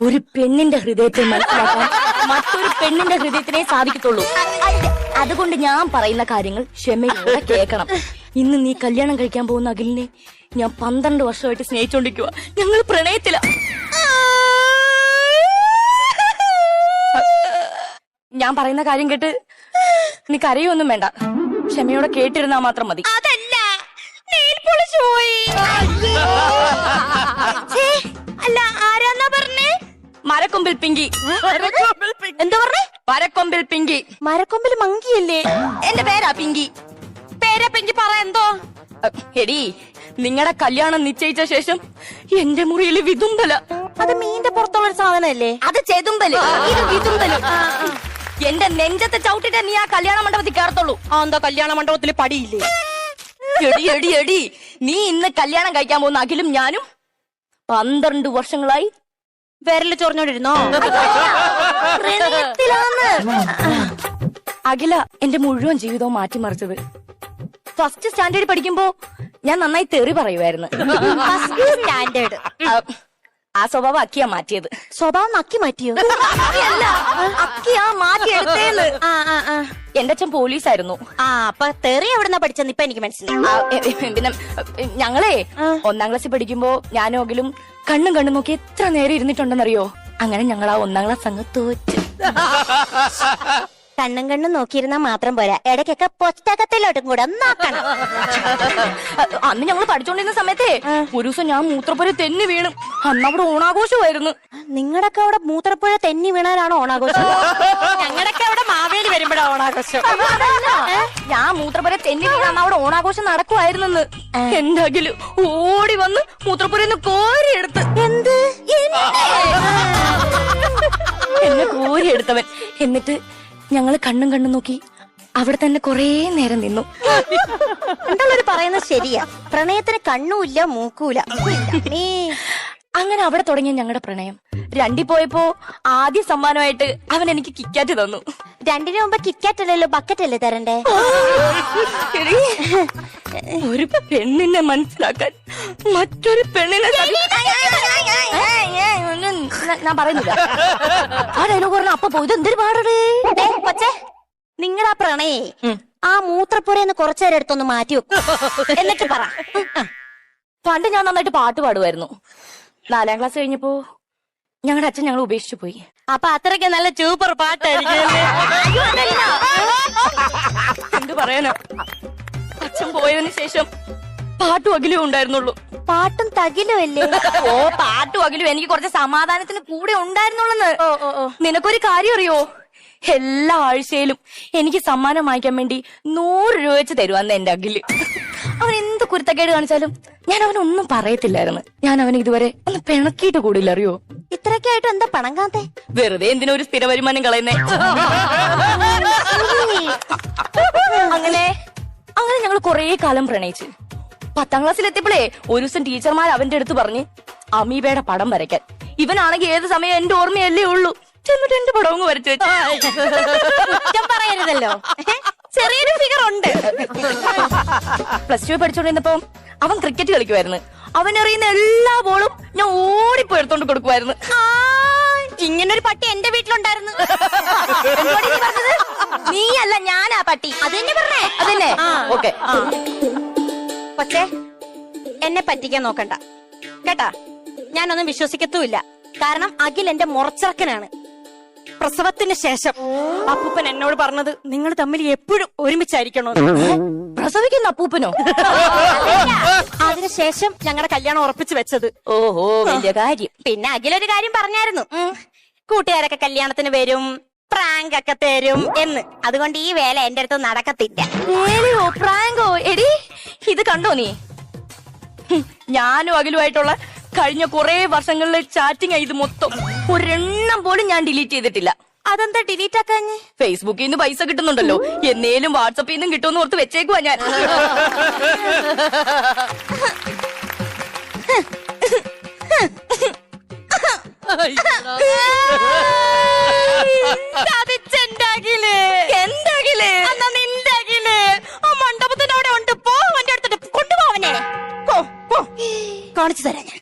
ഒരു പെണ്ണിന്റെ ഹൃദയത്തെ മനസ്സിലാക്കാൻ മറ്റൊരു പെണ്ണിന്റെ ഹൃദയത്തിനെ സാധിക്കത്തുള്ളൂ. അതുകൊണ്ട് ഞാൻ പറയുന്ന കാര്യങ്ങൾ ക്ഷമയോടെ കേൾക്കണം. ഇന്ന് നീ കല്യാണം കഴിക്കാൻ പോകുന്ന അഖിലിനെ ഞാൻ പന്ത്രണ്ട് വർഷമായിട്ട് സ്നേഹിച്ചോണ്ടിരിക്കുക ഞങ്ങൾ പ്രണയത്തില. ഞാൻ പറയുന്ന കാര്യം കേട്ട് നീ കരയൊന്നും വേണ്ട. ക്ഷമയോടെ കേട്ടിരുന്നാ മാത്രം മതി. അതല്ല. നെയിൽ പോളിഷ് പോയി. ഛേ, മരക്കൊമ്പിൽ പിങ്കി. എന്താ പറഞ്ഞേ? മരക്കൊമ്പിൽ പിങ്കി. മരക്കൊമ്പിൽ മങ്കിയല്ലേ? എന്റെ പേരാ പിങ്കി. പേരാ പിങ്കി പറ എന്തോ? എടി നിങ്ങളുടെ കല്യാണം നിശ്ചയിച്ച ശേഷം എന്റെ മുറിയിൽ വിതുമ്പല. അത് മീന്റെ പുറത്തുള്ള ഒരു സാധനല്ലേ അത് ചെതുമ്പൽ. ഇത് വിതുമ്പൽ. എന്റെ നെഞ്ചത്തെ ചവിട്ടിട്ട് നീ ആ കല്യാണ മണ്ഡപത്തിൽ കയറത്തുള്ളൂ. ആ എന്താ കല്യാണ മണ്ഡപത്തിൽ പടിയില്ലേ? എടി എടി എടി. നീ ഇന്ന് കല്യാണം കഴിക്കാൻ പോകുന്ന അഖിലും ഞാനും പന്ത്രണ്ട് വർഷങ്ങളായി വിരൽ ചൊറിഞ്ഞോണ്ടിരുന്നോ. അഖില എന്റെ മുഴുവൻ ജീവിതവും മാറ്റിമറിച്ചത്. ഫസ്റ്റ് സ്റ്റാൻഡേർഡ് പഠിക്കുമ്പോ ഞാൻ നന്നായി തെറി പറയുമായിരുന്നു ഫസ്റ്റ് സ്റ്റാൻഡേർഡ് ആ, സ്വഭാവം അക്കിയാ മാറ്റിയത്. സ്വഭാവം അക്കി മാറ്റിയോ? അല്ല അക്കിയാ മാറ്റിയെടുത്തേന്ന്. എന്റെ അച്ഛൻ പോലീസായിരുന്നു. ആ അപ്പൊ തെറി എവിടെന്നാ പഠിച്ചെന്ന് ഇപ്പൊ എനിക്ക് മനസ്സിലായി. ആ, എ, എ, പിന്നെ ഞങ്ങളെ ഒന്നാം ക്ലാസ്സിൽ പഠിക്കുമ്പോ ഞാനും അഖിലും കണ്ണും കണ്ണും നോക്കി എത്ര നേരം ഇരുന്നിട്ടുണ്ടെന്നറിയോ? അങ്ങനെ ഞങ്ങൾ ആ ഒന്നാം ക്ലാസ് അങ്ങ് തോറ്റ്. കണ്ണും കണ്ണും നോക്കിയിരുന്നാ മാത്രം പോരാ. ഇടയ്ക്കൊക്കെ പുസ്തകത്തിലോട്ടും കൂടെ നോക്കണം. അന്ന് ഞങ്ങൾ പഠിച്ചോണ്ടിരുന്ന സമയത്തെ ഒരു ദിവസം ഞാൻ മൂത്രപ്പുര തെന്നി വീണു. അന്ന് അവിടെ ഓണാഘോഷമായിരുന്നു. നിങ്ങളൊക്കെ അവിടെ മൂത്രപ്പുഴ തെന്നി വീണാലാണ് ഓണാഘോഷം? ഞങ്ങളൊക്കെ മാവേലി വരുമ്പോഴാ ഓണാഘോഷം? ഞാൻ മൂത്രപ്പുര തെന്നി അവിടെ ഓണാഘോഷം നടക്കുമായിരുന്നെന്ന് എന്റെ അഖിൽ ഓടി വന്ന് മൂത്രപ്പുരന്ന് കോരി എടുത്ത് എന്ത്? എന്നെ? കോരിയെടുത്തവൻ. എന്നിട്ട് ഞങ്ങൾ കണ്ണും കണ്ണും നോക്കി അവിടെ തന്നെ കൊറേ നേരം നിന്നു. എന്താ പറയുന്നത് ശരിയാ. പ്രണയത്തിന് കണ്ണുമില്ല മൂക്കൂല അങ്ങനെ അവിടെ തുടങ്ങിയ ഞങ്ങളുടെ പ്രണയം. രണ്ടി പോയപ്പോ ആദ്യ സമ്മാനമായിട്ട് അവൻ എനിക്ക് കിക്കാറ്റ് തന്നു. രണ്ടിനു മുമ്പ് കിക്കാറ്റ് അല്ലല്ലോ ബക്കറ്റ് അല്ലേ തരണ്ടേ? ഒരു പെണ്ണിനെ മനസ്സിലാക്കാൻ മറ്റൊരു പെണ്ണിനെ ഞാൻ പറയുന്നില്ല. ആ ഡയലോഗ് പറഞ്ഞ അപ്പൊ പോയത് എന്തൊരു പാടേ കൊച്ചേ നിങ്ങളുടെ ആ പ്രണയേ ആ മൂത്രപ്പുരയെന്ന് കുറച്ചേരം എടുത്തൊന്ന് മാറ്റി വെക്കും. എന്നിട്ട് പറ. പണ്ട് ഞാൻ നന്നായിട്ട് പാട്ട് പാടുമായിരുന്നു നാലാം ക്ലാസ് കഴിഞ്ഞപ്പോ ഞങ്ങളുടെ അച്ഛൻ ഞങ്ങൾ ഉപേക്ഷിച്ചു പോയി. അപ്പൊ അത്രയ്ക്ക് നല്ല സൂപ്പർ പാട്ടായിരിക്കും എന്ത് പറയാനോ? അച്ഛൻ പോയതിനു ശേഷം പാട്ടും അകിലും ഉണ്ടായിരുന്നുള്ളൂ. പാട്ടും തകിലും അല്ലേ? ഓ പാട്ടും അകിലും എനിക്ക് കുറച്ച് സമാധാനത്തിന് കൂടെ ഉണ്ടായിരുന്നുള്ളെന്ന്. നിനക്കൊരു കാര്യം അറിയോ? എല്ലാ ആഴ്ചയിലും എനിക്ക് സമ്മാനം വാങ്ങിക്കാൻ വേണ്ടി നൂറ് രൂപ വെച്ച് തരുവാന്ന് എന്റെ അകിൽ അവൻ എന്ത് കുരുത്തക്കേട് കാണിച്ചാലും ഞാൻ അവനൊന്നും പറയത്തില്ലായിരുന്നു. ഞാൻ അവനെ ഇതുവരെ ഒന്ന് പിണക്കിയിട്ട് കൂടില്ല അറിയോ? ഇത്രയൊക്കെ ആയിട്ട് എന്താ പണം കാത്തെ? വെറുതെ എന്തിനൊരു സ്ഥിര വരുമാനം കളയുന്നേ? അങ്ങനെ അങ്ങനെ ഞങ്ങൾ കൊറേ കാലം പ്രണയിച്ച്. പത്താം ക്ലാസ്സിൽ എത്തിയപ്പോഴേ ഒരു ദിവസം ടീച്ചർമാർ അവന്റെ അടുത്ത് പറഞ്ഞ് അമീബയുടെ പടം വരയ്ക്കാൻ. ഇവനാണെങ്കിൽ ഏത് സമയം എന്റെ ഓർമ്മയല്ലേ ഉള്ളൂ. ചെന്നിട്ട് എന്റെ പടവും അങ്ങ് വരച്ചു വെച്ചു. പറയരുതല്ലോ. ചെറിയൊരു ഫിഗർ ഉണ്ട്. പ്ലസ് ടു പഠിച്ചോണ്ടിരുന്നപ്പോ അവൻ ക്രിക്കറ്റ് കളിക്കുമായിരുന്നു അവനറിയുന്ന എല്ലാ ബോളും ഞാൻ ഓടിപ്പോയി എടുത്തോണ്ട് കൊടുക്കുമായിരുന്നു ഇങ്ങനൊരു പട്ടി എന്റെ വീട്ടിലുണ്ടായിരുന്നു? നീയല്ല ഞാനാ പട്ടി. അത് തന്നെ പറഞ്ഞേ. അതന്നെ. ഓക്കെ പക്ഷേ എന്നെ പറ്റിക്കാൻ നോക്കണ്ട. കേട്ടാ ഞാനൊന്നും വിശ്വസിക്കത്തുമില്ല. കാരണം അഖിൽ എന്റെ മുറച്ചിറക്കനാണ്. പ്രസവത്തിന് ശേഷം അപ്പൂപ്പൻ എന്നോട് പറഞ്ഞത് നിങ്ങൾ തമ്മിൽ എപ്പോഴും ഒരുമിച്ചായിരിക്കണോ? പ്രസവിക്കുന്ന അപ്പൂപ്പനോ? അതിനുശേഷം ഞങ്ങളുടെ കല്യാണം ഉറപ്പിച്ചു വെച്ചത്. ഓഹോ വലിയ കാര്യം. പിന്നെ അഖിലൊരു കാര്യം പറഞ്ഞായിരുന്നു. കൂട്ടുകാരൊക്കെ കല്യാണത്തിന് വരും പ്രാങ്ക് ഒക്കെ തരും എന്ന്. അതുകൊണ്ട് ഈ വേല എന്റെ അടുത്ത് നടക്കത്തില്ല. പ്രാങ്കോ? എടി ഇത് കണ്ടോ നീ? ഞാനും അഖിലുമായിട്ടുള്ള കഴിഞ്ഞ കുറെ വർഷങ്ങളിലെ ചാറ്റിംഗ് ഇത് മൊത്തം. ഒരെണ്ണം പോലും ഞാൻ ഡിലീറ്റ് ചെയ്തിട്ടില്ല. അതെന്താ ഡിലീറ്റ് ആക്കാഞ്ഞ്? ഫേസ്ബുക്കിൽ നിന്ന് പൈസ കിട്ടുന്നുണ്ടല്ലോ. എന്നേലും വാട്സപ്പിൽ നിന്നും കിട്ടുമെന്ന് ഓർത്ത് വെച്ചേക്കുവാ ഞാൻ. കാണിച്ചു തരാം ഞാൻ.